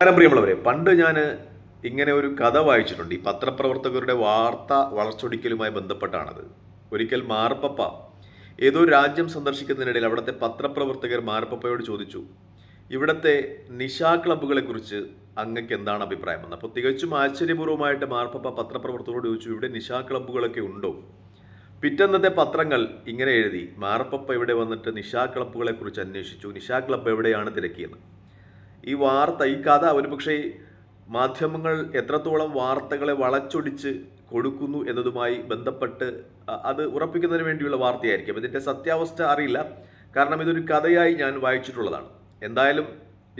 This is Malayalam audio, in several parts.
നമസ്കാരം പ്രിയമുള്ളവരെ പണ്ട് ഞാൻ ഇങ്ങനെ ഒരു കഥ വായിച്ചിട്ടുണ്ട്. ഈ പത്രപ്രവർത്തകരുടെ വാർത്ത വളർച്ചൊടിക്കലുമായി ബന്ധപ്പെട്ടാണത്. ഒരിക്കൽ മാർപ്പപ്പ ഏതോ രാജ്യം സന്ദർശിക്കുന്നതിനിടയിൽ അവിടുത്തെ പത്രപ്രവർത്തകർ മാർപ്പപ്പയോട് ചോദിച്ചു ഇവിടുത്തെ നിശാ ക്ലബ്ബുകളെക്കുറിച്ച് അങ്ങക്ക് എന്താണ് അഭിപ്രായം? അപ്പോൾ തികച്ചും ആശ്ചര്യപൂർവമായിട്ട് മാർപ്പപ്പ പത്രപ്രവർത്തകരോട് ചോദിച്ചു ഇവിടെ നിശാ ക്ലബ്ബുകളൊക്കെ ഉണ്ടോ? പിറ്റന്നത്തെ പത്രങ്ങൾ ഇങ്ങനെ എഴുതി മാർപ്പപ്പ ഇവിടെ വന്നിട്ട് നിശാ ക്ലബ്ബുകളെക്കുറിച്ച് അന്വേഷിച്ചു. നിശാ ക്ലബ്ബ് എവിടെയാണ് തിരക്കിയത് ഈ വാർത്ത ഈ കഥ ഒരുപക്ഷെ മാധ്യമങ്ങൾ എത്രത്തോളം വാർത്തകളെ വളച്ചൊടിച്ച് കൊടുക്കുന്നു എന്നതുമായി ബന്ധപ്പെട്ട് അത് ഉറപ്പിക്കുന്നതിന് വേണ്ടിയുള്ള വാർത്തയായിരിക്കും. ഇതിന്റെ സത്യാവസ്ഥ അറിയില്ല. കാരണം ഇതൊരു കഥയായി ഞാൻ വായിച്ചിട്ടുള്ളതാണ്. എന്തായാലും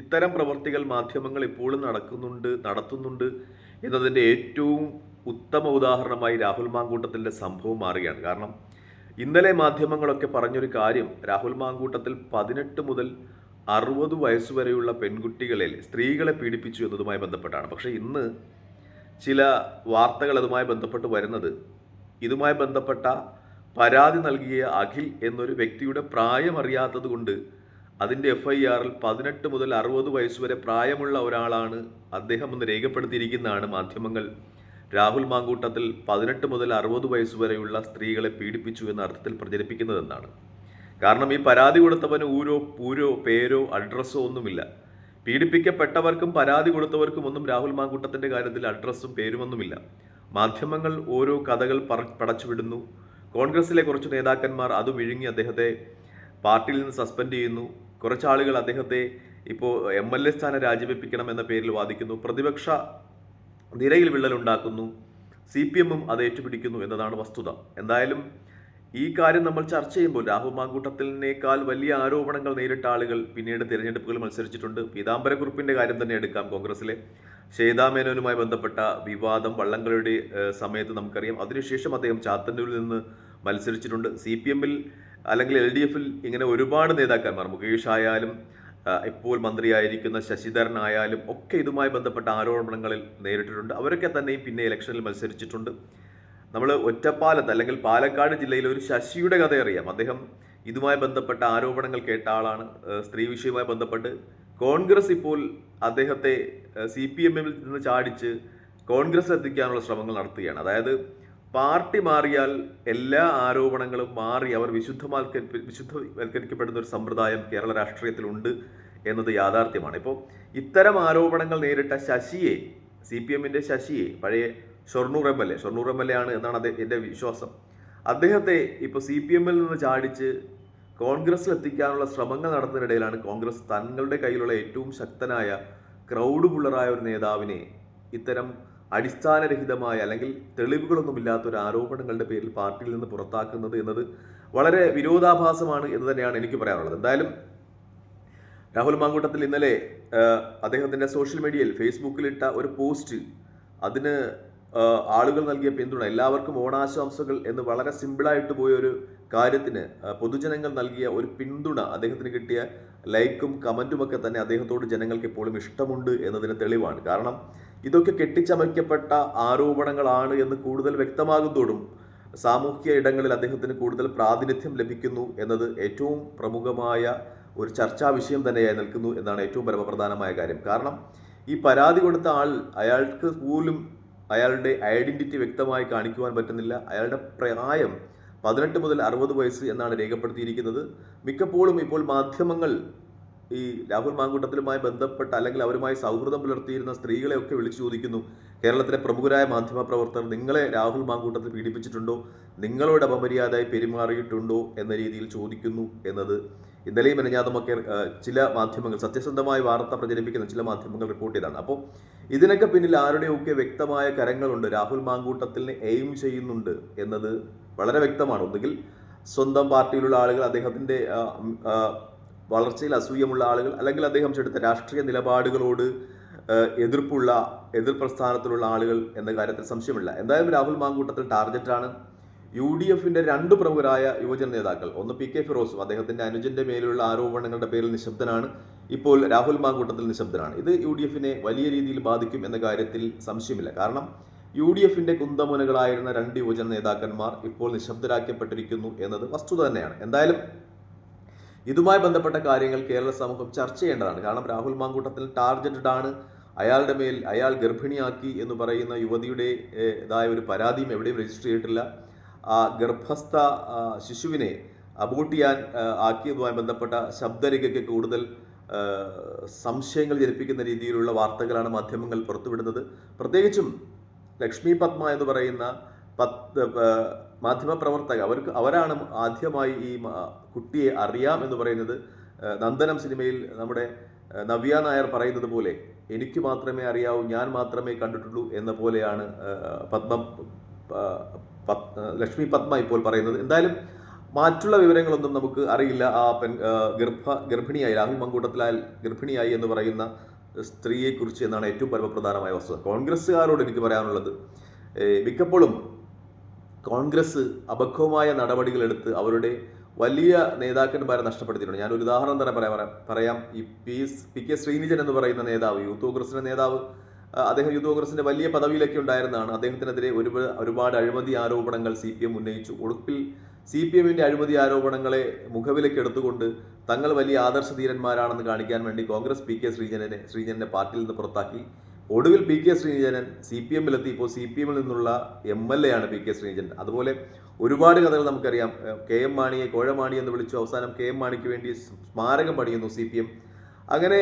ഇത്തരം പ്രവർത്തികൾ മാധ്യമങ്ങൾ ഇപ്പോഴും നടക്കുന്നുണ്ട് നടത്തുന്നുണ്ട് എന്നതിന്റെ ഏറ്റവും ഉത്തമ ഉദാഹരണമായി രാഹുൽ മാങ്കൂട്ടത്തിന്റെ സംഭവം മാറുകയാണ്. കാരണം ഇന്നലെ മാധ്യമങ്ങളൊക്കെ പറഞ്ഞൊരു കാര്യം രാഹുൽ മാങ്കൂട്ടത്തിൽ പതിനെട്ട് മുതൽ അറുപത് വയസ്സുവരെയുള്ള പെൺകുട്ടികളിൽ സ്ത്രീകളെ പീഡിപ്പിച്ചു എന്നതുമായി ബന്ധപ്പെട്ടാണ്. പക്ഷേ ഇന്ന് ചില വാർത്തകൾ അതുമായി ബന്ധപ്പെട്ട് വരുന്നത് ഇതുമായി ബന്ധപ്പെട്ട പരാതി നൽകിയ അഖിൽ എന്നൊരു വ്യക്തിയുടെ പ്രായമറിയാത്തത് കൊണ്ട് അതിന്റെ എഫ് ഐ ആറിൽ പതിനെട്ട് മുതൽ അറുപത് വയസ്സുവരെ പ്രായമുള്ള ഒരാളാണ് അദ്ദേഹം എന്ന് രേഖപ്പെടുത്തിയിരിക്കുന്നതാണ് മാധ്യമങ്ങൾ. രാഹുൽ മാങ്കൂട്ടത്തിൽ പതിനെട്ട് മുതൽ അറുപത് വയസ്സുവരെയുള്ള സ്ത്രീകളെ പീഡിപ്പിച്ചു എന്ന അർത്ഥത്തിൽ പ്രചരിപ്പിക്കുന്നതെന്നാണ്. കാരണം ഈ പരാതി കൊടുത്തവന് ഊരോ പൂരോ പേരോ അഡ്രസ്സോ ഒന്നുമില്ല. പീഡിപ്പിക്കപ്പെട്ടവർക്കും പരാതി കൊടുത്തവർക്കും ഒന്നും രാഹുൽ മാങ്കൂട്ടത്തിന്റെ കാര്യത്തിൽ അഡ്രസ്സും പേരുമൊന്നുമില്ല മാധ്യമങ്ങൾ ഓരോ കഥകൾ പറ പടച്ചുവിടുന്നു. കോൺഗ്രസിലെ കുറച്ച് നേതാക്കന്മാർ അത് വിഴുങ്ങി അദ്ദേഹത്തെ പാർട്ടിയിൽ നിന്ന് സസ്പെൻഡ് ചെയ്യുന്നു. കുറച്ചാളുകൾ അദ്ദേഹത്തെ ഇപ്പോൾ എം എൽ എ സ്ഥാനം രാജിവെപ്പിക്കണം എന്ന പേരിൽ വാദിക്കുന്നു. പ്രതിപക്ഷ നിരയിൽ വിള്ളലുണ്ടാക്കുന്നു. സി പി എമ്മും അത് ഏറ്റുപിടിക്കുന്നു എന്നതാണ് വസ്തുത. എന്തായാലും ഈ കാര്യം നമ്മൾ ചർച്ച ചെയ്യുമ്പോൾ രാഹുൽ മാങ്കൂട്ടത്തിനേക്കാൾ വലിയ ആരോപണങ്ങൾ നേരിട്ട ആളുകൾ പിന്നീട് തിരഞ്ഞെടുപ്പുകൾ മത്സരിച്ചിട്ടുണ്ട്. പീതാംബരക്കുറിപ്പിന്റെ കാര്യം തന്നെ എടുക്കാം കോൺഗ്രസിലെ. ശ്വേതാ മേനോനുമായി ബന്ധപ്പെട്ട വിവാദം വള്ളംകളിയുടെ സമയത്ത് നമുക്കറിയാം. അതിനുശേഷം അദ്ദേഹം ചാത്തന്നൂരിൽ നിന്ന് മത്സരിച്ചിട്ടുണ്ട്. സി പി എമ്മിൽ അല്ലെങ്കിൽ എൽ ഡി എഫിൽ ഇങ്ങനെ ഒരുപാട് നേതാക്കന്മാർ മുകേഷ് ആയാലും ഇപ്പോൾ മന്ത്രിയായിരിക്കുന്ന ശശിധരൻ ആയാലും ഒക്കെ ഇതുമായി ബന്ധപ്പെട്ട ആരോപണങ്ങളിൽ നേരിട്ടിട്ടുണ്ട്. അവരൊക്കെ തന്നെയും പിന്നെ ഇലക്ഷനിൽ മത്സരിച്ചിട്ടുണ്ട്. നമ്മൾ ഒറ്റപ്പാലത്ത് അല്ലെങ്കിൽ പാലക്കാട് ജില്ലയിൽ ഒരു ശശിയുടെ കഥ അറിയാം. അദ്ദേഹം ഇതുമായി ബന്ധപ്പെട്ട ആരോപണങ്ങൾ കേട്ട ആളാണ്. സ്ത്രീ വിഷയവുമായി ബന്ധപ്പെട്ട് കോൺഗ്രസ് ഇപ്പോൾ അദ്ദേഹത്തെ സി പി എമ്മിൽ നിന്ന് ചാടിച്ച് കോൺഗ്രസ് എത്തിക്കാനുള്ള ശ്രമങ്ങൾ നടത്തുകയാണ്. അതായത് പാർട്ടി മാറിയാൽ എല്ലാ ആരോപണങ്ങളും മാറി അവർ വിശുദ്ധമാൽക്ക വിശുദ്ധവൽക്കരിക്കപ്പെടുന്ന ഒരു സമ്പ്രദായം കേരള രാഷ്ട്രീയത്തിലുണ്ട് എന്നത് യാഥാർത്ഥ്യമാണ്. ഇപ്പോൾ ഇത്തരം ആരോപണങ്ങൾ നേരിട്ട ശശിയെ സി പി എമ്മിന്റെ ശശിയെ പഴയ Shoranur M L A. Shoranur M L A ആണ് എന്നാണ് അദ്ദേഹം എന്റെ വിശ്വാസം. അദ്ദേഹത്തെ ഇപ്പോൾ സി പി എമ്മിൽ നിന്ന് ചാടിച്ച് കോൺഗ്രസ്സിൽ എത്തിക്കാനുള്ള ശ്രമങ്ങൾ നടത്തുന്നതിനിടയിലാണ് കോൺഗ്രസ് തങ്ങളുടെ കയ്യിലുള്ള ഏറ്റവും ശക്തനായ ക്രൗഡ് പുള്ളറായ ഒരു നേതാവിനെ ഇത്തരം അടിസ്ഥാനരഹിതമായ അല്ലെങ്കിൽ തെളിവുകളൊന്നുമില്ലാത്ത ഒരു ആരോപണങ്ങളുടെ പേരിൽ പാർട്ടിയിൽ നിന്ന് പുറത്താക്കുന്നത് എന്നത് വളരെ വിരോധാഭാസമാണ് എന്ന് തന്നെയാണ് എനിക്ക് പറയാനുള്ളത്. എന്തായാലും രാഹുൽ മാങ്കൂട്ടത്തിൽ ഇന്നലെ അദ്ദേഹത്തിന്റെ സോഷ്യൽ മീഡിയയിൽ ഫേസ്ബുക്കിലിട്ട ഒരു പോസ്റ്റ് അതിന് ആളുകൾ നൽകിയ പിന്തുണ എല്ലാവർക്കും ഓണാശംസകൾ എന്ന് വളരെ സിമ്പിളായിട്ട് പോയ ഒരു കാര്യത്തിന് പൊതുജനങ്ങൾ നൽകിയ ഒരു പിന്തുണ അദ്ദേഹത്തിന് കിട്ടിയ ലൈക്കും കമന്റും ഒക്കെ തന്നെ അദ്ദേഹത്തോട് ജനങ്ങൾക്ക് ഇപ്പോഴും ഇഷ്ടമുണ്ട് എന്നതിന് തെളിവാണ്. കാരണം ഇതൊക്കെ കെട്ടിച്ചമയ്ക്കപ്പെട്ട ആരോപണങ്ങളാണ് എന്ന് കൂടുതൽ വ്യക്തമാകുന്നതോടും സാമൂഹ്യ ഇടങ്ങളിൽ അദ്ദേഹത്തിന് കൂടുതൽ പ്രാതിനിധ്യം ലഭിക്കുന്നു എന്നത് ഏറ്റവും പ്രമുഖമായ ഒരു ചർച്ചാ വിഷയം തന്നെയായി നിൽക്കുന്നു എന്നാണ് ഏറ്റവും പരമപ്രധാനമായ കാര്യം. കാരണം ഈ പരാതി കൊടുത്ത ആൾ അയാൾക്ക് പോലും അയാളുടെ ഐഡന്റിറ്റി വ്യക്തമായി കാണിക്കുവാൻ പറ്റുന്നില്ല. അയാളുടെ പ്രായം പതിനെട്ട് മുതൽ അറുപത് വയസ്സ് എന്നാണ് രേഖപ്പെടുത്തിയിരിക്കുന്നത്. മിക്കപ്പോഴും ഇപ്പോൾ മാധ്യമങ്ങൾ ഈ രാഹുൽ മാങ്കൂട്ടത്തിലുമായി ബന്ധപ്പെട്ട അല്ലെങ്കിൽ അവരുമായി സൗഹൃദം പുലർത്തിയിരുന്ന സ്ത്രീകളെയൊക്കെ വിളിച്ചു ചോദിക്കുന്നു. കേരളത്തിലെ പ്രമുഖരായ മാധ്യമ പ്രവർത്തകർ നിങ്ങളെ രാഹുൽ മാങ്കൂട്ടത്തിൽ പീഡിപ്പിച്ചിട്ടുണ്ടോ? നിങ്ങളോട് അപമര്യാദയായി പെരുമാറിയിട്ടുണ്ടോ? എന്ന രീതിയിൽ ചോദിക്കുന്നു എന്നത് ഇന്നലെയും മെനഞ്ഞാതുമൊക്കെ ചില മാധ്യമങ്ങൾ സത്യസന്ധമായ വാർത്ത പ്രചരിപ്പിക്കുന്ന ചില മാധ്യമങ്ങൾ റിപ്പോർട്ട് ചെയ്താണ് അപ്പോൾ ഇതിനൊക്കെ പിന്നിൽ ആരുടെയൊക്കെ വ്യക്തമായ കരങ്ങളുണ്ട്? രാഹുൽ മാങ്കൂട്ടത്തിനെ എയിം ചെയ്യുന്നുണ്ട് എന്നത് വളരെ വ്യക്തമാണ്. ഒന്നുകിൽ സ്വന്തം പാർട്ടിയിലുള്ള ആളുകൾ അദ്ദേഹത്തിന്റെ വളർച്ചയിൽ അസൂയമുള്ള ആളുകൾ അല്ലെങ്കിൽ അദ്ദേഹം എടുത്ത രാഷ്ട്രീയ നിലപാടുകളോട് എതിർപ്പുള്ള എതിർ പ്രസ്ഥാനത്തിലുള്ള ആളുകൾ എന്ന കാര്യത്തിൽ സംശയമില്ല. എന്തായാലും രാഹുൽ മാങ്കൂട്ടത്തിൽ ടാർഗറ്റാണ് യു ഡി എഫിന്റെ രണ്ട് പ്രമുഖരായ യുവജന നേതാക്കൾ ഒന്ന് പി കെ ഫിറോസും അദ്ദേഹത്തിന്റെ അനുജന്റെ മേലുള്ള ആരോപണങ്ങളുടെ പേരിൽ നിശബ്ദനാണ്. ഇപ്പോൾ രാഹുൽ മാങ്കൂട്ടത്തിൽ നിശബ്ദനാണ്. ഇത് യു ഡി എഫിനെ വലിയ രീതിയിൽ ബാധിക്കും എന്ന കാര്യത്തിൽ സംശയമില്ല. കാരണം യു ഡി എഫിന്റെ കുന്തമുനകളായിരുന്ന രണ്ട് യുവജന നേതാക്കന്മാർ ഇപ്പോൾ നിശബ്ദരാക്കപ്പെട്ടിരിക്കുന്നു എന്നത് വസ്തുത തന്നെയാണ്. എന്തായാലും ഇതുമായി ബന്ധപ്പെട്ട കാര്യങ്ങൾ കേരള സമൂഹം ചർച്ച ചെയ്യേണ്ടതാണ്. കാരണം രാഹുൽ മാങ്കൂട്ടത്തിൽ ടാർഗറ്റഡ് ആണ് അയാളുടെ മേൽ അയാൾ ഗർഭിണിയാക്കി എന്ന് പറയുന്ന യുവതിയുടെ ഇതായ ഒരു പരാതിയും എവിടെയും രജിസ്റ്റർ ചെയ്തിട്ടില്ല. ആ ഗർഭസ്ഥ ശിശുവിനെ അബോട്ട് ചെയ്യാൻ ആക്കിയതുമായി ബന്ധപ്പെട്ട ശബ്ദരേഖയ്ക്ക് കൂടുതൽ സംശയങ്ങൾ ജനിപ്പിക്കുന്ന രീതിയിലുള്ള വാർത്തകളാണ് മാധ്യമങ്ങൾ പുറത്തുവിടുന്നത്. പ്രത്യേകിച്ചും ലക്ഷ്മി പത്മ എന്ന് പറയുന്ന പത്ത് മാധ്യമപ്രവർത്തക അവർക്ക് അവരാണ് ആദ്യമായി ഈ കുട്ടിയെ അറിയാം എന്ന് പറയുന്നത്. നന്ദനം സിനിമയിൽ നമ്മുടെ നവ്യ നായർ പറയുന്നത് പോലെ എനിക്ക് മാത്രമേ അറിയാവൂ ഞാൻ മാത്രമേ കണ്ടിട്ടുള്ളൂ എന്ന പോലെയാണ് പത്മ ലക്ഷ്മി പത്മ ഇപ്പോൾ പറയുന്നത്. എന്തായാലും മറ്റുള്ള വിവരങ്ങളൊന്നും നമുക്ക് അറിയില്ല. ആ പെൺ ഗർഭ ഗർഭിണിയായി രാഹുൽ മങ്കൂട്ടത്തിലാൽ ഗർഭിണിയായി എന്ന് പറയുന്ന സ്ത്രീയെക്കുറിച്ച് എന്നാണ് ഏറ്റവും പരമപ്രധാനമായ വസ്തുത. കോൺഗ്രസ്സുകാരോട് എനിക്ക് പറയാനുള്ളത് മിക്കപ്പോഴും കോൺഗ്രസ് അപക്വമായ നടപടികളെടുത്ത് അവരുടെ വലിയ നേതാക്കന്മാരെ നഷ്ടപ്പെടുത്തിയിട്ടുണ്ട്. ഞാൻ ഒരു ഉദാഹരണം തന്നെ പറയാം പറയാം- ഈ പി പി കെ ശ്രീനിജൻ എന്ന് പറയുന്ന നേതാവ് യൂത്ത് കോൺഗ്രസിന്റെ നേതാവ് അദ്ദേഹം യൂത്ത് കോൺഗ്രസിന്റെ വലിയ പദവിയിലൊക്കെ ഉണ്ടായിരുന്നതാണ്. അദ്ദേഹത്തിനെതിരെ ഒരു ഒരുപാട് അഴിമതി ആരോപണങ്ങൾ സി പി എം ഉന്നയിച്ചു. ഒടുക്കിൽ സി പി എമ്മിന്റെ അഴിമതി ആരോപണങ്ങളെ മുഖവിലേക്ക് എടുത്തുകൊണ്ട് തങ്ങൾ വലിയ ആദർശ ധീരന്മാരാണെന്ന് കാണിക്കാൻ വേണ്ടി കോൺഗ്രസ് പി കെ ശ്രീജനെ ശ്രീജനെ പാർട്ടിയിൽ നിന്ന് പുറത്താക്കി. ഒടുവിൽ P K Sreejanan C P എമ്മിലെത്തി. ഇപ്പോൾ സി പി എമ്മിൽ നിന്നുള്ള എം എൽ എ ആണ് പി കെ ശ്രീജൻ അതുപോലെ ഒരുപാട് കഥകൾ നമുക്കറിയാം. കെ എം മാണിയെ കോഴമാണി എന്ന് വിളിച്ചു. അവസാനം കെ എം മാണിക്ക് വേണ്ടി സ്മാരകം പണിയുന്നു സി പി എം. അങ്ങനെ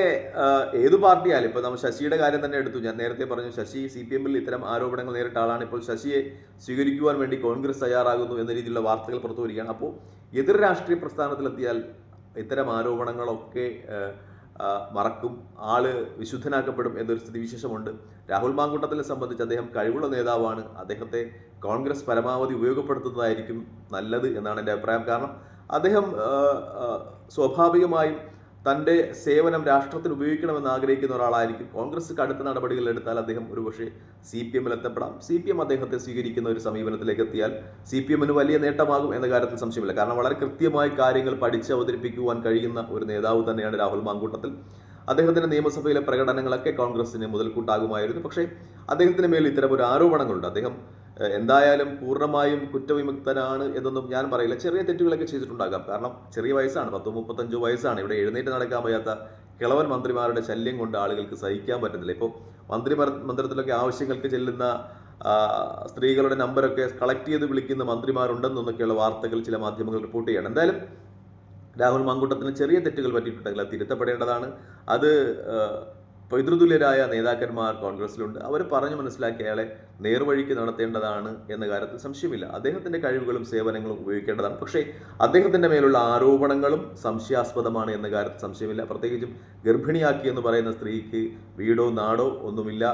ഏത് പാർട്ടിയായാലും ഇപ്പോൾ നമ്മൾ ശശിയുടെ കാര്യം തന്നെ എടുത്തു. ഞാൻ നേരത്തെ പറഞ്ഞു ശശി സി പി എമ്മിൽ ഇത്തരം ആരോപണങ്ങൾ നേരിട്ട ആളാണ്. ഇപ്പോൾ ശശിയെ സ്വീകരിക്കുവാൻ വേണ്ടി കോൺഗ്രസ് തയ്യാറാകുന്നു എന്ന രീതിയിലുള്ള വാർത്തകൾ പുറത്തു വരികയാണ്. അപ്പോൾ എതിർ രാഷ്ട്രീയ പ്രസ്ഥാനത്തിലെത്തിയാൽ ഇത്തരം ആരോപണങ്ങളൊക്കെ മറക്കും. ആൾ വിശുദ്ധനാക്കപ്പെടും എന്നൊരു സ്ഥിതിവിശേഷമുണ്ട്. രാഹുൽ മാങ്കൂട്ടത്തിനെ സംബന്ധിച്ച് അദ്ദേഹം കഴിവുള്ള നേതാവാണ്. അദ്ദേഹത്തെ കോൺഗ്രസ് പരമാവധി ഉപയോഗപ്പെടുത്തുന്നതായിരിക്കും നല്ലത് എന്നാണ് എന്റെ അഭിപ്രായം. കാരണം അദ്ദേഹം സ്വാഭാവികമായും തന്റെ സേവനം രാഷ്ട്രത്തിൽ ഉപയോഗിക്കണമെന്ന് ആഗ്രഹിക്കുന്ന ഒരാളായിരിക്കും. കോൺഗ്രസ് കടുത്ത നടപടികൾ എടുത്താൽ അദ്ദേഹം ഒരുപക്ഷെ സി പി എമ്മിൽ എത്തപ്പെടാം. സി പി എം അദ്ദേഹത്തെ സ്വീകരിക്കുന്ന ഒരു സമീപനത്തിലേക്ക് എത്തിയാൽ സി പി എമ്മിന് വലിയ നേട്ടമാകും എന്ന കാര്യത്തിൽ സംശയമില്ല. കാരണം വളരെ കൃത്യമായി കാര്യങ്ങൾ പഠിച്ച് അവതരിപ്പിക്കുവാൻ കഴിയുന്ന ഒരു നേതാവ് തന്നെയാണ് രാഹുൽ മാങ്കൂട്ടത്തിൽ. അദ്ദേഹത്തിന്റെ നിയമസഭയിലെ പ്രകടനങ്ങളൊക്കെ കോൺഗ്രസിന് മുതൽക്കൂട്ടാകുമായിരുന്നു. പക്ഷേ അദ്ദേഹത്തിന് മേൽ ഇത്തരം ഒരു ആരോപണങ്ങളുണ്ട്. അദ്ദേഹം എന്തായാലും പൂർണമായും കുറ്റവിമുക്തനാണ് എന്നൊന്നും ഞാൻ പറയില്ല. ചെറിയ തെറ്റുകളൊക്കെ ചെയ്തിട്ടുണ്ടാകാം. കാരണം ചെറിയ വയസ്സാണ്. പത്തോ മുപ്പത്തഞ്ചോ വയസ്സാണ്. ഇവിടെ എഴുന്നേറ്റ് നടക്കാൻ വയ്യാത്ത കിളവൻ മന്ത്രിമാരുടെ ശല്യം കൊണ്ട് ആളുകൾക്ക് സഹിക്കാൻ പറ്റുന്നില്ല. ഇപ്പോൾ മന്ത്രി മന്ത്രത്തിലൊക്കെ ആവശ്യങ്ങൾക്ക് ചെല്ലുന്ന സ്ത്രീകളുടെ നമ്പരൊക്കെ കളക്ട് ചെയ്ത് വിളിക്കുന്ന മന്ത്രിമാരുണ്ടെന്നൊക്കെയുള്ള വാർത്തകൾ ചില മാധ്യമങ്ങൾ റിപ്പോർട്ട് ചെയ്യണം. എന്തായാലും രാഹുൽ മാങ്കൂട്ടത്തിന് ചെറിയ തെറ്റുകൾ പറ്റിയിട്ടുണ്ടെങ്കിൽ അത് തിരുത്തപ്പെടേണ്ടതാണ്. അത് പൈതൃതുല്യരായ നേതാക്കന്മാർ കോൺഗ്രസിലുണ്ട് അവർ പറഞ്ഞു മനസ്സിലാക്കി അയാളെ നേർവഴിക്ക് നടത്തേണ്ടതാണ് എന്ന കാര്യത്തിൽ സംശയമില്ല. അദ്ദേഹത്തിന്റെ കഴിവുകളും സേവനങ്ങളും ഉപയോഗിക്കേണ്ടതാണ്. പക്ഷേ അദ്ദേഹത്തിന്റെ മേലുള്ള ആരോപണങ്ങളും സംശയാസ്പദമാണ് എന്ന കാര്യത്തിൽ സംശയമില്ല. പ്രത്യേകിച്ചും ഗർഭിണിയാക്കി എന്ന് പറയുന്ന സ്ത്രീക്ക് വീടോ നാടോ ഒന്നുമില്ല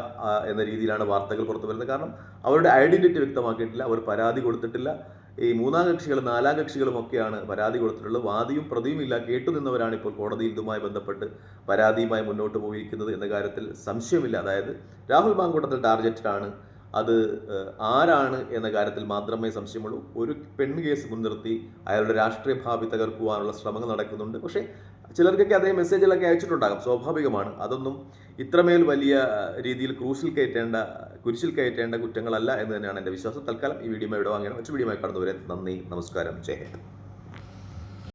എന്ന രീതിയിലാണ് വാർത്തകൾ പുറത്തു വരുന്നത് കാരണം അവരുടെ ഐഡന്റിറ്റി വ്യക്തമാക്കിയിട്ടില്ല. അവർ പരാതി കൊടുത്തിട്ടില്ല. ഈ മൂന്നാം കക്ഷികളും നാലാം കക്ഷികളും ഒക്കെയാണ് പരാതി കൊടുത്തിട്ടുള്ളത്. വാദിയും പ്രതിയും ഇല്ല കേട്ടുനിന്നവരാണ് ഇപ്പോൾ കോടതിയിൽ ഇതുമായി ബന്ധപ്പെട്ട് പരാതിയുമായി മുന്നോട്ട് പോയിരിക്കുന്നത് എന്ന കാര്യത്തിൽ സംശയമില്ല. അതായത് രാഹുൽ മാങ്കൂട്ടത്തിൽ ടാർഗറ്റാണ്. അത് ആരാണ് എന്ന കാര്യത്തിൽ മാത്രമേ സംശയമുള്ളൂ. ഒരു പെണ്ണ് കേസ് മുൻനിർത്തി അയാളുടെ രാഷ്ട്രീയ ഭാവി തകർക്കുവാനുള്ള ശ്രമങ്ങൾ നടക്കുന്നുണ്ട്. പക്ഷേ ചിലർക്കൊക്കെ അതേ മെസ്സേജുകളൊക്കെ അയച്ചിട്ടുണ്ടാകും. സ്വാഭാവികമാണ്. അതൊന്നും ഇത്രമേൽ വലിയ രീതിയിൽ ക്രൂശിൽ കയറ്റേണ്ട കുരിശിൽ കയറ്റേണ്ട കുറ്റങ്ങളല്ല എന്ന് തന്നെയാണ് എന്റെ വിശ്വാസം. തൽക്കാലം ഈ വീഡിയോ ഇവിടെ വാങ്ങിയാണ് മറ്റു വീഡിയോ കടന്നുവരെ നന്ദി നമസ്കാരം. ജയ്